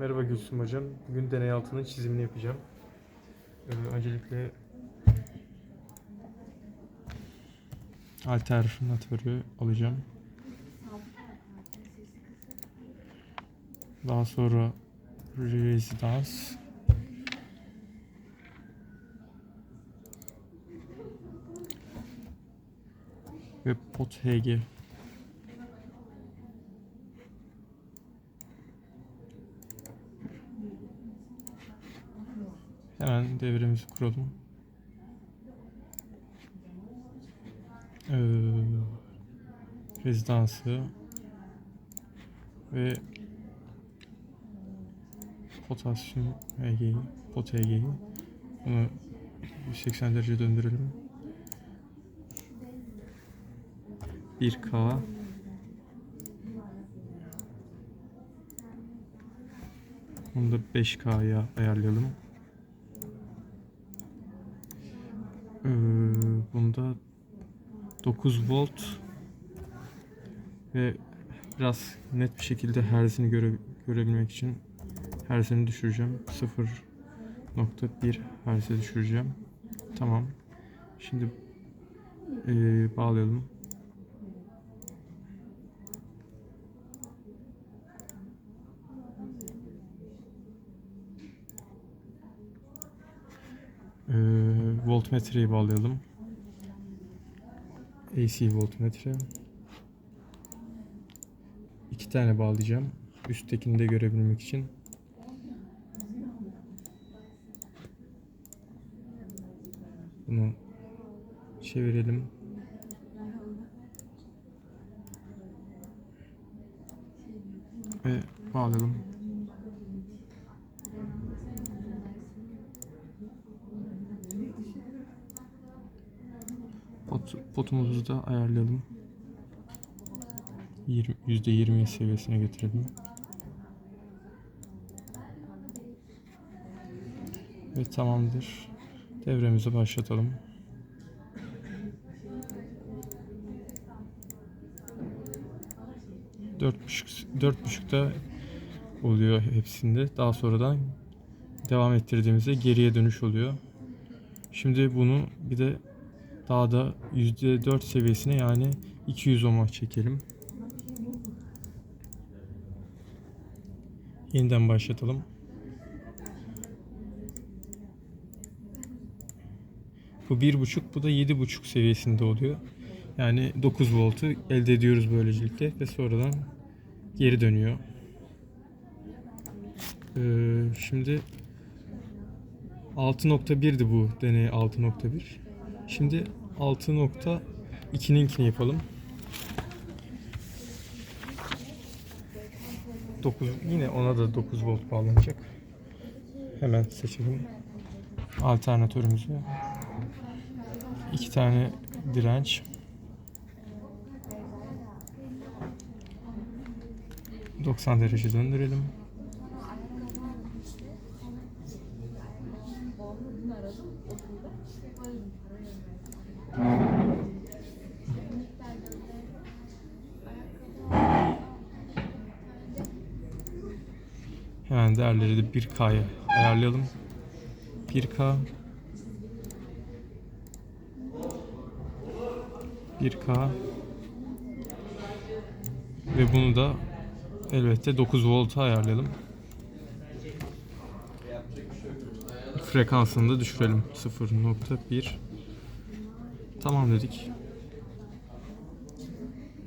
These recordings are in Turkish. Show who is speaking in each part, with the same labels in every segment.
Speaker 1: Merhaba Gülsüm Hocam. Bugün deney altının çizimini yapacağım. Ee, öncelikle alternatörü alacağım. Daha sonra rezidans. Ve pot HG. Hemen devremizi kuralım. Ee, rezidansı ve potasyum EG'yi, pot EG'yi bunu 180 derece döndürelim. 1K Bunu da 5K'ya ayarlayalım. Bunda 9 volt ve biraz net bir şekilde herzini göre, görebilmek için herzini düşüreceğim. 0.1 herze düşüreceğim. Tamam. Şimdi ee, bağlayalım. Ee, voltmetreyi bağlayalım. AC voltmetre. İki tane bağlayacağım. Üsttekini de görebilmek için. Bunu çevirelim. Ve bağlayalım. Pot, potumuzu da ayarlayalım. 20, %20 seviyesine getirelim. Ve tamamdır. Devremizi başlatalım. Dört buçuk, dört buçukta oluyor hepsinde. Daha sonradan devam ettirdiğimizde geriye dönüş oluyor. Şimdi bunu bir de daha da %4 seviyesine yani 200 ohm'a çekelim. Yeniden başlatalım. Bu 1.5 bu da 7.5 seviyesinde oluyor. Yani 9 voltu elde ediyoruz böylelikle ve sonradan geri dönüyor. Ee, şimdi 6.1'di bu deney 6.1. Şimdi 6.2'ninkini yapalım. 9 yine ona da 9 volt bağlanacak. Hemen seçelim alternatörümüzü. İki tane direnç. ...90 derece döndürelim. Hemen değerleri de 1K'ya ayarlayalım. 1K 1K ve bunu da elbette 9 volta ayarlayalım. Frekansını da düşürelim. 0.1 Tamam dedik.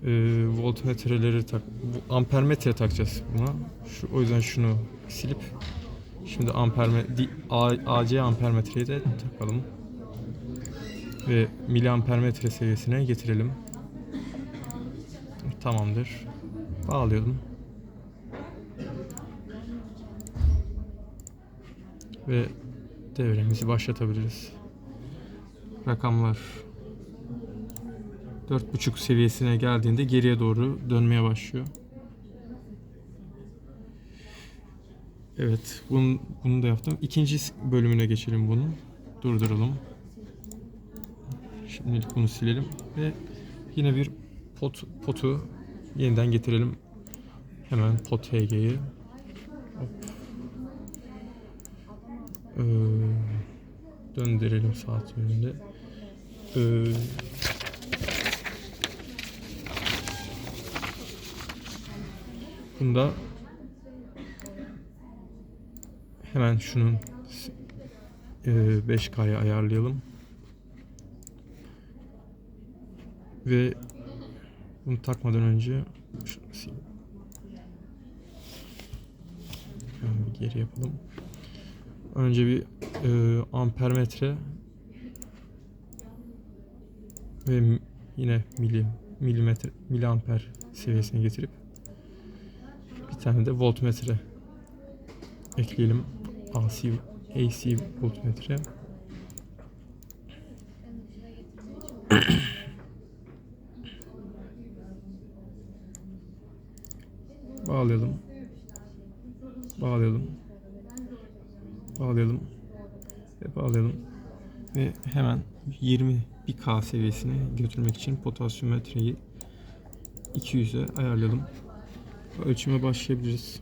Speaker 1: Ee, voltmetreleri tak, ampermetre takacağız buna. Şu, o yüzden şunu silip şimdi amperme, A, AC ampermetreyi de takalım. Ve miliampermetre seviyesine getirelim. Tamamdır. Bağlayalım. Ve devremizi başlatabiliriz. Rakamlar 4.5 seviyesine geldiğinde geriye doğru dönmeye başlıyor. Evet, bunu, bunu da yaptım. İkinci bölümüne geçelim bunu. Durduralım. Şimdilik bunu silelim ve yine bir pot potu yeniden getirelim. Hemen pot HG'yi. Ee, döndürelim saat yönünde. Ee, bunda hemen şunun e, 5K'ya ayarlayalım. Ve bunu takmadan önce şunu sileyim. Bir geri yapalım. Önce bir e, ampermetre ve yine milim milimetre miliamper seviyesine getirip tane de voltmetre ekleyelim. AC AC voltmetre. Bağlayalım. Bağlayalım. Bağlayalım. Ve bağlayalım. Ve hemen 21K seviyesine götürmek için potasyummetreyi 200'e ayarlayalım. Ölçüme başlayabiliriz.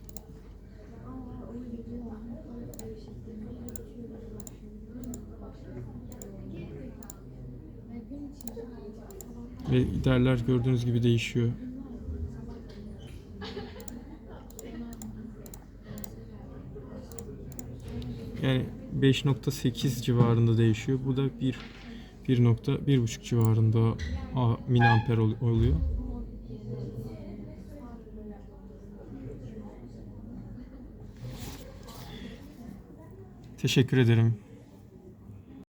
Speaker 1: Ve değerler gördüğünüz gibi değişiyor. Yani 5.8 civarında değişiyor. Bu da 1 1.1.5 civarında miliamper ol- oluyor. Teşekkür ederim.